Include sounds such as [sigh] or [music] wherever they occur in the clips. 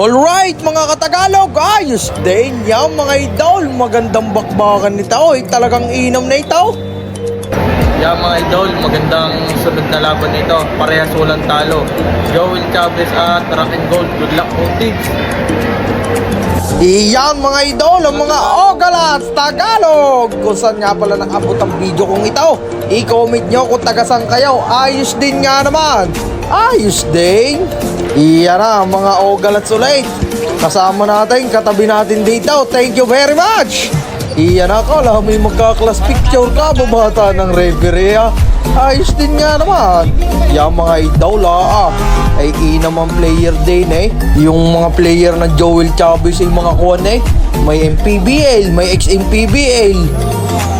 Alright mga katagalog, ayos din yan mga idol. Magandang bakbakan nito. Oy, talagang inam na ito. Yeah mga idol, magandang sunod na laban nito. Parehas walang talo. Joel Chavez at Rock and Gold. Good luck po teams. Iyan mga idol, ang mga Ogalats Tagalog. Kung saan nga pala nakabot ang video kong ito. I-comment nyo kung tagasan kayo. Ayos din nga naman. Ayos din. Iyan na mga Ogalats ulit. Kasama natin, katabi natin dito. Thank you very much. Iyan ako, mo yung magka-class picture ka, babata ng referee ah. Ayos din nga naman. Yung mga idol ah, ay inamang player din eh. Yung mga player na Joel Chavez ay mga kuwan eh. May MPBL, may XMPBL.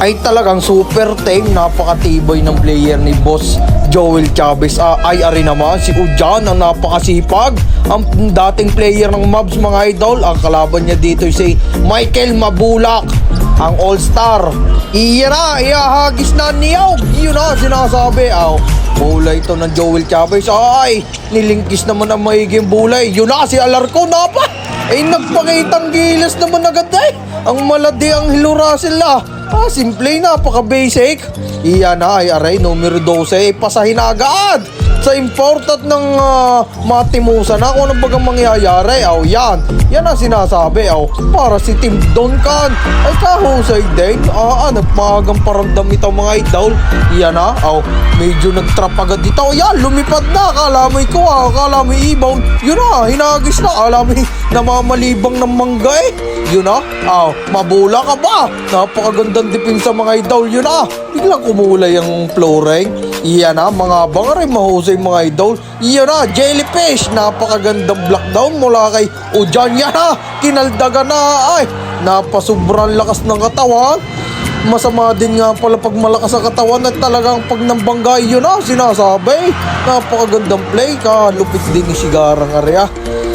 Ay talagang super team, napakatibay ng player ni Boss Joel Chavez. Ah, ay ari naman, si Ujan ang napakasipag. Ang dating player ng Mavs mga idol, ang kalaban niya dito ay si Michael Mabulak ang all-star. Iya na, ihahagis na niyaw. Yun na, sinasabi. Aw, bulay ito ng Joel Chavez. Ay, nilingkis naman ang maiging bulay. Yun na, si Alarco na pa. Eh, nagpakitang gilas naman agad eh. Ang maladi ang hilura sila. Ah, simple, napaka-basic. Iya na, ay aray, numero 12. Eh, pasahin na agad sa important ng uh, matimusa na kung ano bagang mangyayari. Aw, yan. Yan ang sinasabi. Aw, para si Tim Duncan. Ay, kahusay din. Ah, ah nagmagang paramdam ito mga idol. Yan na. Aw, medyo nagtrap agad dito. Yan, lumipad na. Kala mo ikaw ah. Kala mo ibaw. Yun na, hinagis na. Kala mo namamalibang ng mangga eh. Yun na. Aw, mabula ka ba? Napakagandang depensa mga idol. Yun na. Biglang kumulay ang flooring. Iyan na, mga banga rin mahusay mga idol. Iyan na, jellyfish. Napakagandang block down mula kay Ujan. Yan na, kinaldaga na. Ay, napasubrang lakas ng katawan. Masama din nga pala pag malakas ang katawan at talagang pag nambangga yun na, sinasabi. Napakagandang play ka. Lupit din ni Sigarang Area.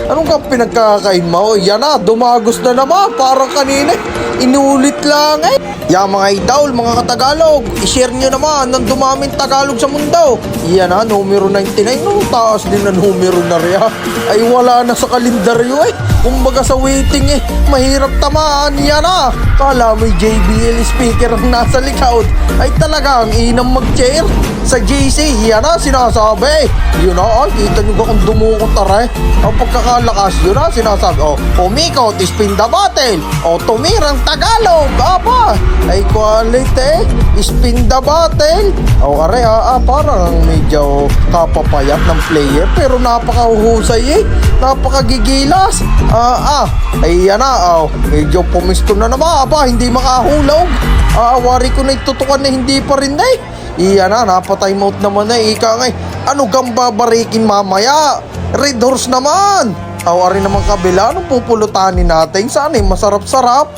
Anong ka pinagkakain mo? Yan na, dumagos na naman. Parang kanina. Inulit lang eh. Yan mga idol, mga katagalog, i-share nyo naman ng dumaming Tagalog sa mundo. Yan na, numero 99, no, taas din na numero na rin ha. Ay wala na sa kalendaryo eh. Kumbaga sa waiting eh, mahirap tamaan. Yan na, kala may JBL speaker ang nasa likod. Ay talagang inang mag-chair sa JC. Yan na, sinasabi. Yun na, ay, kita nyo kung dumukot tara eh. Ang pagkakalakas, yun na, sinasabi. O, umikot, spin the bottle. O, tumirang Tagalog. Aba, ay quality. Spin the bottle. O, are ha, ah, parang medyo kapapayat ng player. Pero napakahusay eh. Napakagigilas. Ah, ah, ay yan na. Oh, medyo pumisto na naman. Aba, hindi makahulog. Ah, wari ko na itutukan na hindi pa rin eh. Iyan na, napatay mount naman na. Ika nga, eh. ano kang babarikin mamaya? Red horse naman. Awari naman kabila, anong pupulutanin natin? Sana eh, masarap-sarap.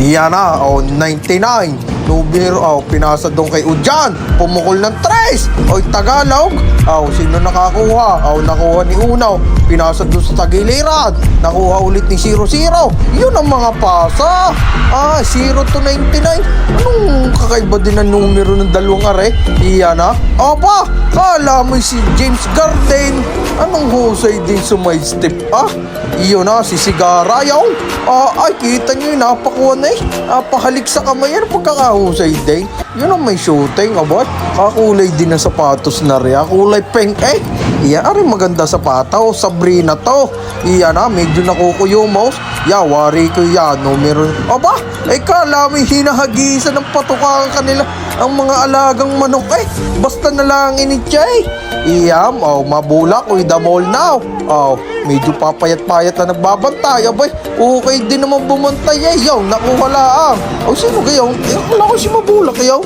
Iyan na, oh, 99. Numero, oh, pinasa doon kay Ujan. Pumukol ng tres. Oy, Tagalog. Oh, sino nakakuha? Oh, nakuha ni Unaw. Pinasa doon sa tagiliran. Nakuha ulit ni 00. Yun ang mga pasa. Ah, 0 to 99. Anong kakaiba din ang numero ng dalawang are? Iyan na. Aba, kala mo si James Garden. Anong husay din sa may step, ah? Iyon na, si Sigara, yaw. Ah, ay, kita nyo napakuha na eh. Napahalik sa kamay yan, pagkakahusay din. Yun ang may shooting, abot. Kakulay din ang sapatos na rin. Kulay pink eh. Iya, ari maganda sapato. Sabrina to. Iya na, medyo nakukuyo mouse. Ya, wari ko yan. Numero. Aba, eh kala mo hinahagisan ng patuka ang kanila. Ang mga alagang manok eh. Basta na lang initya eh. Iyam, oh, mabulak with the mall now. Oh, medyo papayat-payat na nagbabantay. Abay, okay din naman bumantay eh. Yaw, nakuha lang. O, sino kayo? Eh, wala ko si mabulak yaw.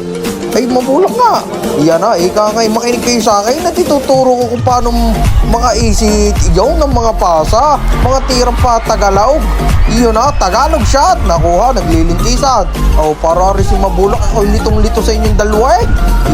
Ay, mabulak nga. Yan na, ika nga, makinig kayo sa akin at ituturo ko kung paano makaisit yaw ng mga pasa. Mga tirang pa Tagalog. Iyon na, Tagalog shot. Nakuha, naglilintisan. O, para rin si mabulak. Ako litong-lito sa inyong dalawa eh.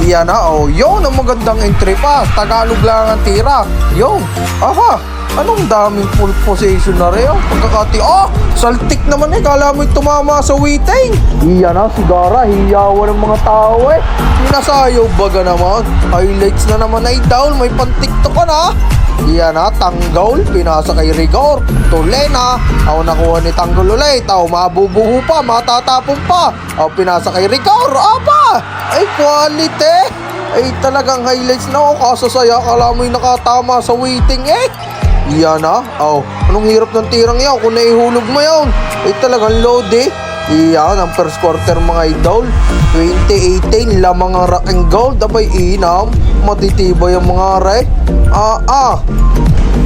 Yan na, o, yun ang magandang entry pa. Tagalog lang ang tira. Yun. Aha, Anong daming full possession na rin? Pagkakati, oh, saltik naman eh. Kala mo'y tumama sa waiting. Iya na, sigara. Hiyawan ng mga tao eh. Sinasayaw baga naman. Highlights na naman ay down. May pan-tiktok ka na. Yan na, tanggol, pinasa kay Rigor. Tulena, aw nakuha ni tanggol ulit. Aw, mabubuho pa, matatapon pa. Aw, pinasa kay Rigor. Aba, ay quality. Ay talagang highlights na ako kaso saya kala mo'y nakatama sa waiting eh. Yan na. Aw, anong hirap ng tirang yaw kung naihulog mo yun. Ay talagang load eh. Iyan ang first quarter mga idol 2018 lamang ang rock and gold Abay inam Matitibay ang mga re Ah ah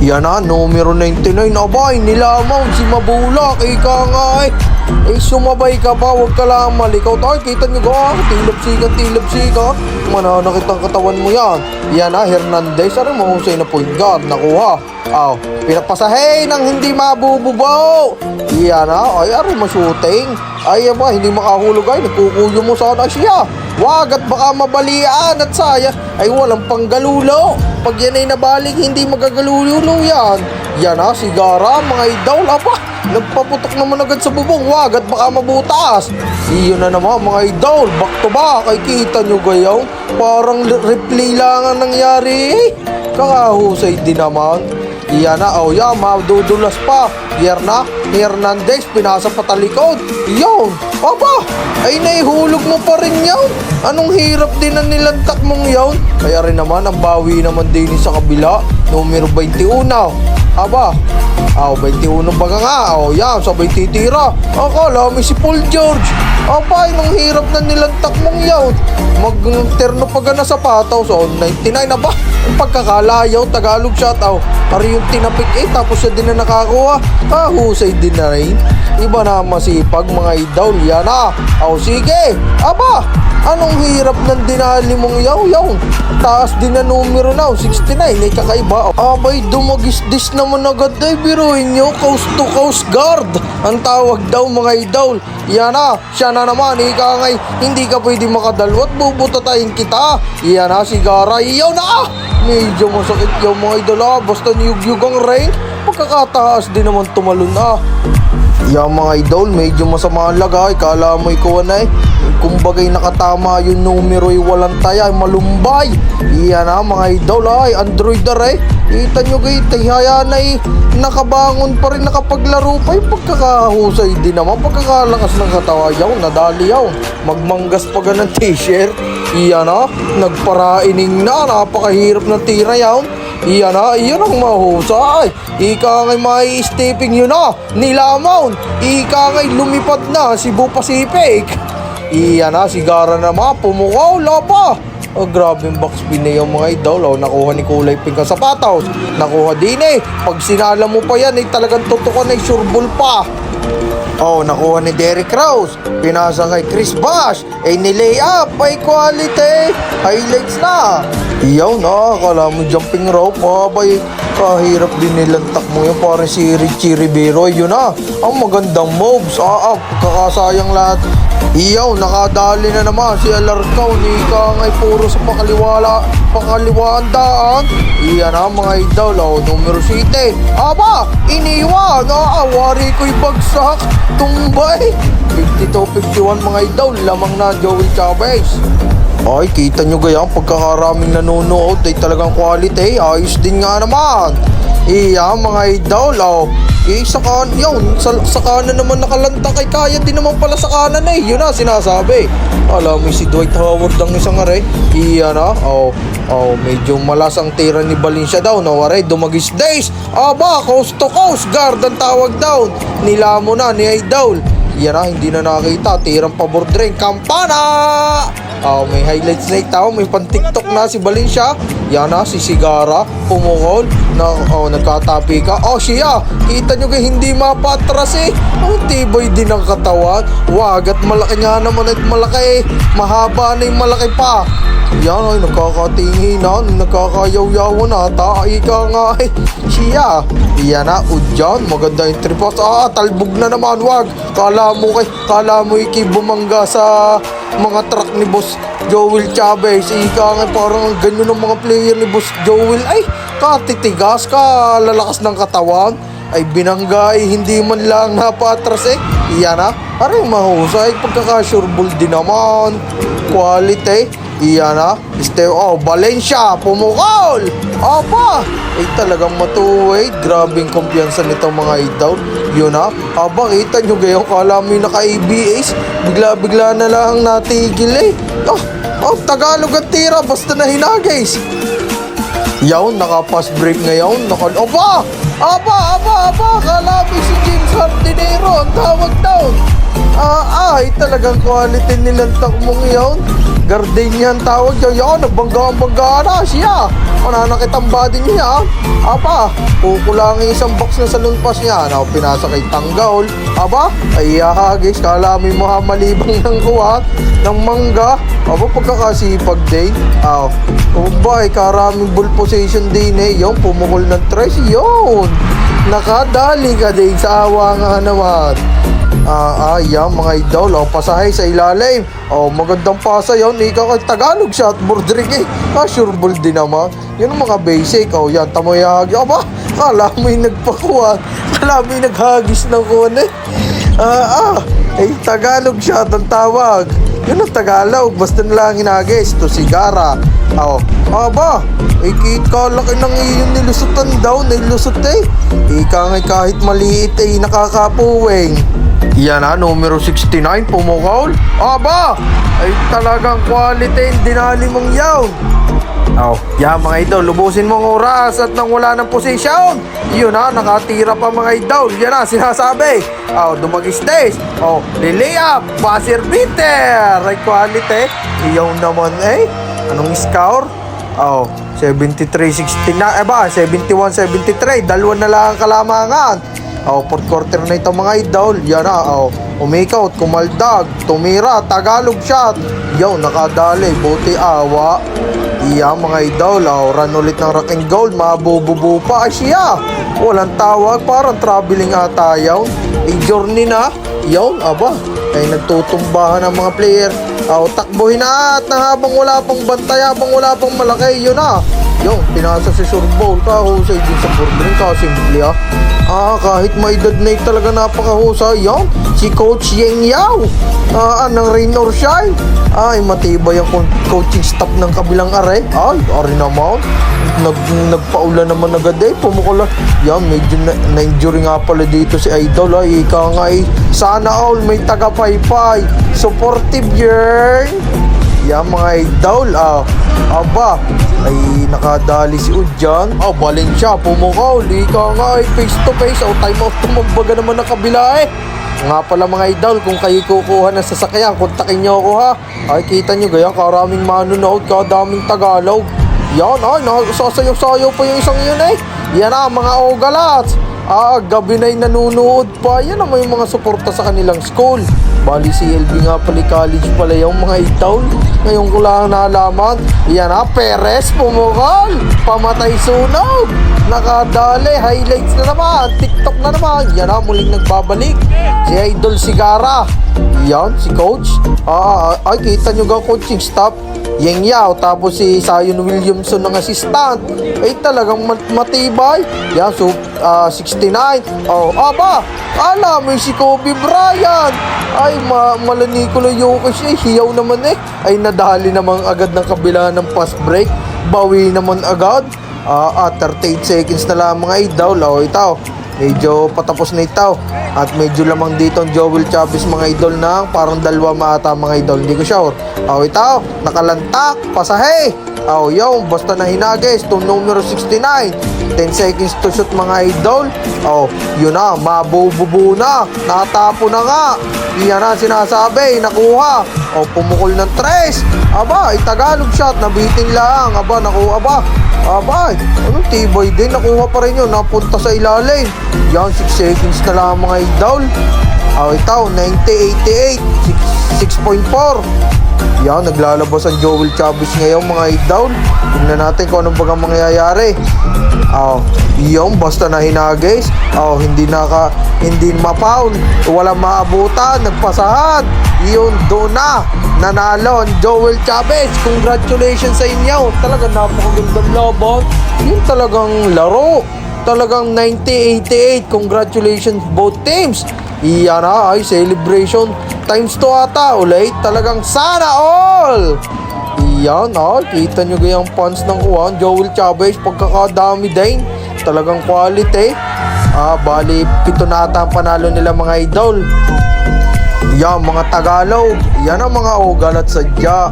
Yan na numero 99 Abay nilamaw si Mabulak Ika nga eh eh sumabay ka pa, huwag ka lang malikaw tayo. Kita nyo ka, tilap sikat, tilap sikat. Mananakit ang katawan mo yan. Yan ah, Hernandez, ari mo Jose na point guard, nakuha. Aw, pinapasahay ng hindi mabububaw. Yan ah, ay ari mo shooting. Ay ba, hindi makahulog ay, nagkukuyo mo sana siya. Wag at baka mabalian at saya ay walang panggalulo. Pag yan ay nabalik, hindi magagalulo yan. Yan ah, sigara, mga idol, apa. Nagpaputok naman agad sa bubong, wag at baka mabutas. Iyon na naman mga idol, back to back, ay kita nyo gayaw. Parang replay lang ang nangyari eh. Kakahusay din naman. Iyan na, oh yan, madudulas pa. Yerna, Hernandez, pinasa pa talikod. Yun, aba, ay naihulog mo pa rin yun. Anong hirap din ang nilantak mong yun. Kaya rin naman, ang bawi naman din sa kabila, numero 21. Aba, Aw, 21 ba ka nga? Aw, yan, sabay titira. Akala mo si Paul George. Abay, nung hirap na nilantak mong yaw. Mag-terno pa ka na sapatos. So, 99 na ba? Ang pagkakalayaw, Tagalog shot. Aw, ari yung tinapik eh, tapos siya din na nakakuha. Kahusay din na rin. Iba na masipag mga idol. Yan na. Aw, sige. Aba, anong hirap ng dinali mong yaw yaw? Taas din na numero na, 69, ay kakaiba. Abay, dumagis-dis naman agad ay biruin nyo, coast to coast guard. Ang tawag daw mga idol. Yan na, siya na naman, ika ngay, hindi ka pwede makadalwat, bubutatayin kita. Yan na, sigara, iyaw na ah! Medyo masakit yung mga idol ah, basta niyug-yug ang rank. Pagkakataas din naman tumalon ah. Yung mga idol, medyo masama ang lagay. Kala mo ikaw na eh. Kumbagay nakatama yung numero ay walang taya, ay malumbay. Iyan na mga idol ay Android na rin. Kita nyo kay Tihaya na eh. Nakabangon pa rin, nakapaglaro pa. Yung pagkakahusay din naman. Pagkakalakas ng katawa yaw, nadali yaw. Magmanggas pa ka ng t-shirt. Iyan na, nagparaining na. Napakahirap ng tira yaw. Iyan na, iyan ang mahusay. Ika ngay may stepping yun na. Nilamon. Ika ngay lumipad na Cebu Pacific. Iyan na, sigara na mga pumukaw, lapa. Oh, grabe yung box pin na yung mga idol. Oh, nakuha ni kulay pink ang sapatos. Nakuha din eh. Pag sinala mo pa yan, eh, talagang tutukan na sureball pa. Oh, nakuha ni Derrick Rose. Pinasa kay Chris Bosh. Eh, nilay up. Ay, quality. Highlights na. Iyaw na. Akala mo jumping rope. Abay, kahirap din nilantak mo yun. Parang si Richie Rivero. Yun na. Ang magandang moves. Ah, ah, kakasayang lahat. Iyaw, nakadali na naman si Alarcao ni Kangay puro sa pakaliwala, pakaliwaan daan. Iyan na mga idol, oh, numero 7. Aba, iniwan, ah, wari ko'y bagsak, tumbay. 52-51 mga idol, lamang na Joey Chavez. Ay, kita nyo gaya, ang pagkakaraming nanonood ay talagang quality, ayos din nga naman. Iya, mga idol, oh. Eh, sa kanan, yun, sa, sa kanan naman nakalanta kay kaya din naman pala sa kanan eh. Yun na, sinasabi. Alam mo, si Dwight Howard ang isang are. Iya na, oh, oh, medyo malas ang tira ni Valencia daw. No, are, dumagis days. Aba, coast to coast, guard ang tawag daw. Nila mo na, ni Idol. Yan na, hindi na nakita. Tirang pabor drain. Kampana! Oh, may highlights na itaw. May pan-tiktok na si Valencia. Yan na, si Sigara. Pumukol. Na, oh, nagkatapi ka. Oh, siya. Kita nyo kay hindi mapatras eh. Ang tibay din ng katawan. Wag at malaki nga naman at malaki eh. Mahaba na yung malaki pa. Yan ay nagkakatingi na, nagkakayaw-yawan na, ika nga eh. Siya, yan na, udyan, maganda yung tripas. Ah, talbog na naman, wag. Kala mo kay, kala mo iki bumangga sa mga truck ni Boss Joel Chavez. Ika nga parang ganyan ang mga player ni Boss Joel. Ay, katitigas ka, lalakas ng katawan. Ay binangga ay hindi man lang napatras eh. Iyan na, parang mahusay. Pagkakasureball din naman. Quality. Iyan na. Este, oh, Valencia, pumukol. Aba, ay talagang matuwid. Grabing kumpiyansa nito mga idol. Yun na. Aba, kita nyo gayon. Kala mo yung naka-ABS. Bigla-bigla na lang natigil eh. Oh, oh, Tagalog ang tira. Basta na hinagis. Yawn, naka-pass break ngayon. Naka, aba! Aba, aba, aba! Kala mo si James Hardinero. Ang tawag down. Ah, ay, talagang quality nilang takmong yun. Gardenian tawag yun. Yan, nagbangga-bangga na siya. Mananakit ang body niya. Aba, kukulangin isang box na sa lumpas niya. Now, pinasa kay Tanggol. Aba, ay hagis. Kala mo yung mahamalibang [laughs] ng kuha ng mangga. Aba, pagkakasipag din. Aw, oh, ba, ay karaming bull position din eh. Yung pumukol ng tres. Yun. Nakadali ka din sa awa nga naman. Ah, yan mga idol, oh, pasahe sa ilalim. Oh, magandang pasa yon Ikaw kay Tagalog shot, Bordrick eh. Ah, sure ball din naman. Yun ang mga basic. Oh, yan, tamoyagi. Aba, kala mo yung nagpakuha. Kala mo yung naghagis ng kone. Ah, ah, eh, Tagalog shot ang tawag. Yun ang Tagalog, basta na lang hinagis. To sigara. Oh, aba, eh, kit ka laki ng iyong nilusutan daw, nilusot eh. Ika nga kahit maliit eh, nakakapuwing. Yan na, numero 69, pumukol. Aba! Ay talagang quality, dinali mong yaw. Oh, yan mga idol, lubusin mo ang oras at nang wala ng posisyon. Yun na, nakatira pa mga idol. Yan na, sinasabi. Oh, dumag-stage. Oh, liliyap, buzzer beater. Ay quality. Iyaw naman eh. Anong score? Oh, 73-69. Eh ba, 71-73. Dalawa na lang ang kalamangan. Oh, fourth quarter na ito mga idol. Yan na, oh. Umikaw, kumaldag, tumira, Tagalog shot. Yo, nakadali, buti awa. Iya mga idol, oh, run ulit ng rock and gold, mabububu pa siya. Walang tawag, parang traveling ata yaw. Eh, journey na. Yawn, aba, ay nagtutumbahan ang mga player. Oh, takbuhin na at na habang wala pang bantay, habang wala pang malaki, yun na. Yung, pinasa si Surbol, kahusay din sa Bordrin, kasimple ah. Ah, kahit may edad na talaga napakahusay yan. Si Coach Yeng Yao. Ah, ng Rain or Shine. Ay, matibay ang co- coaching staff ng kabilang are. Ay, are naman. Nag, nagpaula naman agad eh. Pumukula. Yan, medyo na, na-injury nga pala dito si Idol. Ay, ika nga eh. Sana all may taga-paypay. Supportive yearn. Yan mga idol, ah, aba, ay nakadali si Udjan. Ah, Valencia, pumukaw, lika nga ay face to face. Oh, time out tumambaga naman ng kabila eh. Nga pala mga idol, kung kayo kukuha ng sasakyan, kontakin nyo ako ha. Ay, kita nyo gaya, karaming manonood, kadaming Tagalog. Yan, ay, sasayaw-sayaw pa yung isang yun eh. Yan na, mga ogalats. Ah, gabi na'y nanunood pa. Yan naman yung mga suporta sa kanilang school. Bali si LB nga pala college pala yung mga idol. Ngayon ko lang nalaman. Yan na, Perez pumukal. Pamatay sunog. Nakadali, highlights na naman. TikTok na naman. Yan na, muling nagbabalik. Si Idol Sigara. Yan, si Coach. Ah, ah, ay, kita nyo ga coaching staff. Yeng Yao, tapos si Zion Williamson ng assistant. Ay talagang mat- matibay. Yan, so, ah, 69. Oh, aba, alam mo si Kobe Bryant. Ay, ma Malanikula Jokic eh, hiyaw naman eh. Ay, nadali naman agad ng kabila ng fast break. Bawi naman agad. Ah, ah, 38 seconds na lang mga idol. Oh, ito. Medyo patapos na ito. At medyo lamang dito ang Joel Chavez mga idol na parang dalawa maata mga idol. Hindi ko sure. Oh, ito. Nakalantak. Pasahe. Oh, yo, basta na hinagis. Itong numero 69. 10 seconds to shoot mga idol. Oh, yun na. Mabububu na. Natapo na nga. Iyan na sinasabi. Nakuha. Oh, pumukol ng tres. Aba, Tagalog shot. Nabiting lang. Aba, nakuha ba? Aba, anong tibay din? Nakuha pa rin yun. Napunta sa ilalim. Yan, 6 seconds na lang mga idol. Oh, ito, 90-88. 6.4. Yan, naglalabas ang Joel Chavez ngayon mga idol. Tingnan natin kung anong bagang mangyayari. Oh, yung basta na hinagis. Oh, hindi naka hindi mapaul. Wala maabutan, nagpasahan. Yun doon na. Nanalo ang Joel Chavez. Congratulations sa inyo. Talagang napakagandang laban. Yun talagang laro. Talagang 90-88. Congratulations both teams. Iyan na ay celebration times 2 ata ulit. Talagang sana all. Yan, ah, kita nyo gayang fans ng Juan, Joel Chavez, pagkakadami din. Talagang quality. Ah, bali, pito na ata ang panalo nila mga idol. Yan, mga Tagalog. Yan ang mga ugal at sadya.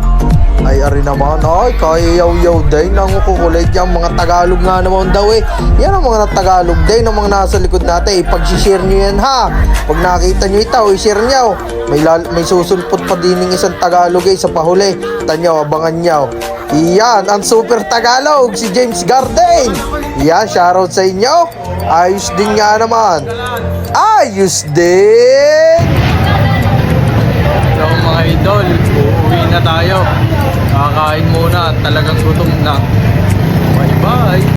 Ay, ari naman, ay, kaya yaw-yaw din ang kukulit yan. Mga Tagalog nga naman daw eh. Yan ang mga Tagalog din, ang mga nasa likod natin. Ipag-share nyo yan ha. Pag nakita nyo ito, i-share nyo. May, lal- may susulpot pa din ng isang Tagalog eh, sa pahuli. Tanyo, abangan nyo. Yan, ang super Tagalog, si James Garden. Yan, shoutout sa inyo. Ayos din nga naman. Ayos din! Idol, uuwi na tayo. Kakain muna, talagang gutom na. Bye bye!